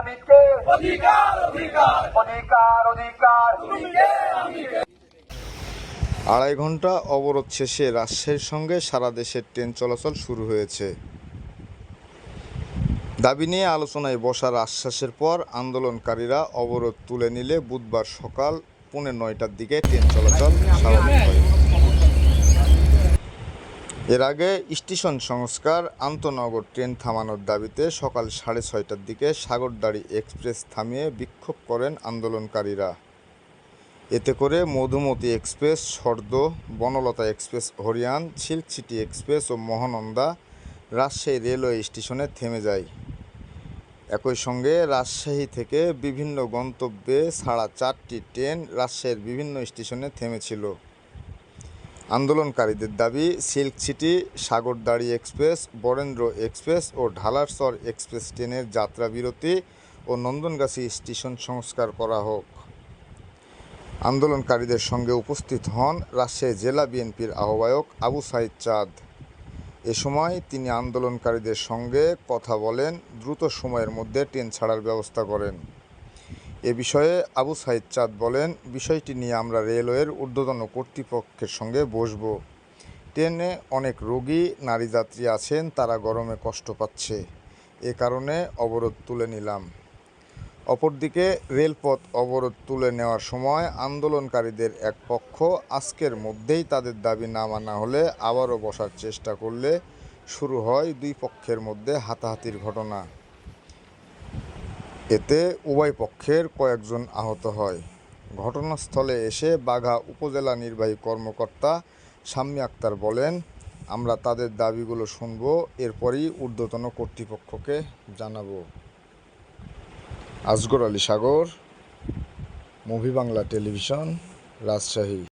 আমিকে অধিকার অধিকার। অধিকার অধিকার। আড়াই ঘণ্টা অবরোধ শেষে রাজশাহীর সঙ্গে সারা দেশের ট্রেন চলাচল শুরু হয়েছে। দাবি নিয়ে আলোচনায় বসার আশ্বাসের পর আন্দোলনকারীরা অবরোধ তুলে নিলে বুধবার সকাল পৌনে নয়টার দিকে ট্রেন চলাচল স্বাভাবিক হয়। এর আগে স্টেশন সংস্কার আন্তনগর ট্রেন থামানোর দাবিতে সকাল সাড়ে ছয়টার দিকে সাগরদাড়ি এক্সপ্রেস থামিয়ে বিক্ষোভ করেন আন্দোলনকারীরা। এতে করে মধুমতি এক্সপ্রেস, সর্দ, বনলতা এক্সপ্রেস, হরিয়ান, সিল্ক সিটি এক্সপ্রেস ও মহানন্দা রাজশাহী রেলওয়ে স্টেশনে থেমে যায়। একই সঙ্গে রাজশাহী থেকে বিভিন্ন গন্তব্যে ছাড়া চারটি ট্রেন রাজশাহীর বিভিন্ন স্টেশনে থেমেছিল। আন্দোলনকারীদের দাবি, silk city, Sagardari express, Barendra express ও ঢালারসর এক্সপ্রেস ট্রেনের যাত্রা বিরতি ও নন্দনগাছি স্টেশন সংস্কার করা হোক। আন্দোলনকারীদের সঙ্গে উপস্থিত হন রাজশাহী জেলা বিএনপির আহ্বায়ক আবু সাইদ চাঁদ। এ সময় তিনি আন্দোলনকারীদের সঙ্গে কথা বলেন, দ্রুত সময়ের মধ্যে ট্রেন ছাড়ার ব্যবস্থা করেন। এ বিষয়ে আবু সাইদ চাঁদ বলেন, বিষয়টি নিয়ে আমরা রেলওয়ের ঊর্ধ্বতন কর্তৃপক্ষের সঙ্গে বসব। ট্রেনে অনেক রোগী, নারী যাত্রী আছেন, তারা গরমে কষ্ট পাচ্ছে। এ কারণে অবরোধ তুলে নিলাম। অপরদিকে, রেলপথ অবরোধ তুলে নেওয়ার সময় আন্দোলনকারীদের এক পক্ষ আজকের মধ্যেই তাদের দাবি না মানা হলে আবারও বসার চেষ্টা করলে শুরু হয় দুই পক্ষের মধ্যে হাতাহাতির ঘটনা। এতে উভয় পক্ষের কয়েকজন আহত হয়। ঘটনাস্থলে এসে বাঘা উপজেলা নির্বাহী কর্মকর্তা শাম্মী আক্তার বলেন, আমরা তাদের দাবিগুলো শুনব, এরপরই ঊর্ধ্বতন কর্তৃপক্ষকে জানাব। Asgar Ali Sagar, movie Bangla television, Rajshahi.